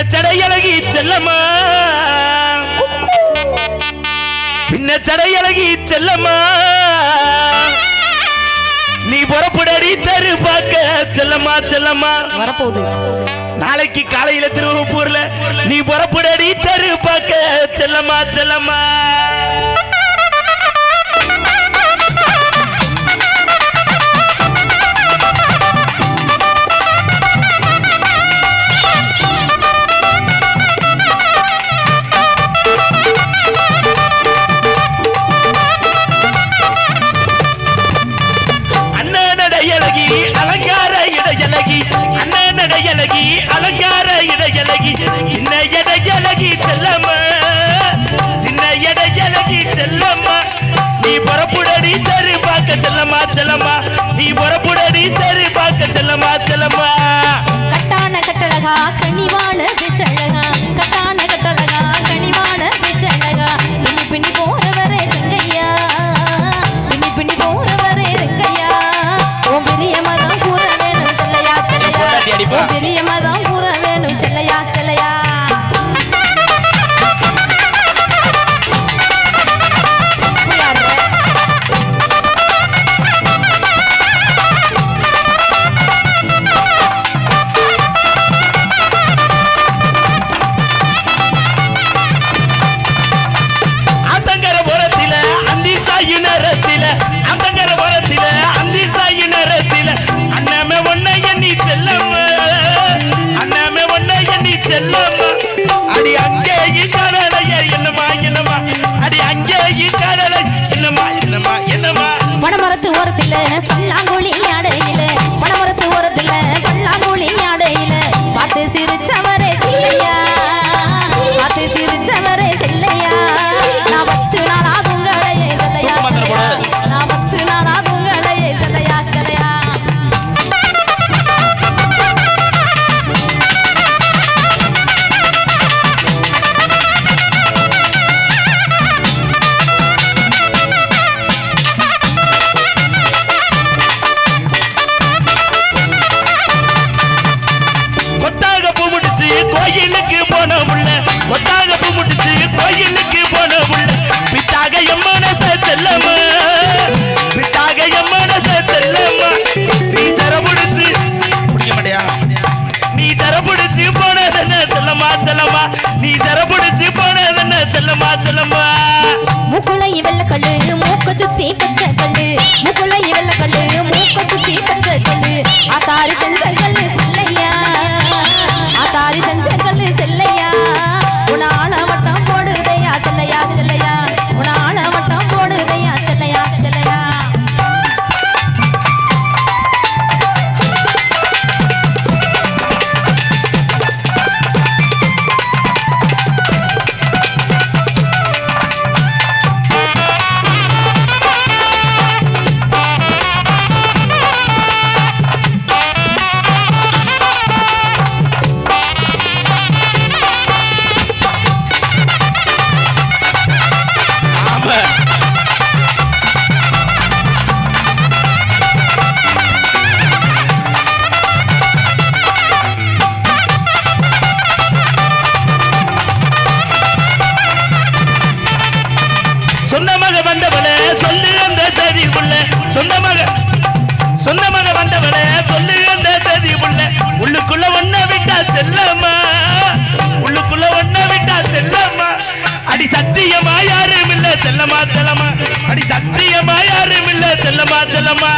பின்ன சடையழகி செல்லம்மா. பின்ன சடையழகி செல்லம்மா. நீ புறப்படடி தரு பார்க்க செல்லம்மா செல்லம்மா. வரப்போகுது நாளைக்கு காலையில திருவப்பூர்ல நீ புறப்படடி தரு பார்க்க செல்லம்மா செல்லம்மா. அண்ணனடையழகி அலங்கார இடையலகி அண்ணன் அண்ணனடையழகி அலங்கார இடையலகி சின்ன இடையழகி செல்லம்மா. பொண்டாட்டி கூற வேணும் செல்லையா செல்லையா புள்ளாடுற. ஆத்தங்கர அந்தி சாயி நேரத்தில ஆத்தங்கர புறத்தில எண்ணி 新郎 கோயிலுக்கு போன புள்ள பித்தாக எம்மனச செல்லம்மா பித்தாக எம்மனச செல்லம்மா நீ தர முடிச்சு பிடிக்க மாட்டியா நீ தர பிடிச்சு போனதென்ன செல்லம்மா செல்லம்மா? நீ தர பிடிச்சு போனதென்ன செல்லம்மா செல்லம்மா? வெள்ளக்கல்லு மூக்க சுத்தி பச்சை கல்லு. முக்குளை வெள்ளக்கல்லு உள்ளுக்குள்ள ஒன்ன விட்டா செல்லம்மா. உள்ளுக்குள்ள ஒன்ன விட்டா செல்லம்மா. அடி சத்தியமா யாரும் இல்ல செல்லமா செல்லமா அடி சத்தியமா யாரும் இல்ல செல்லமா செல்லமா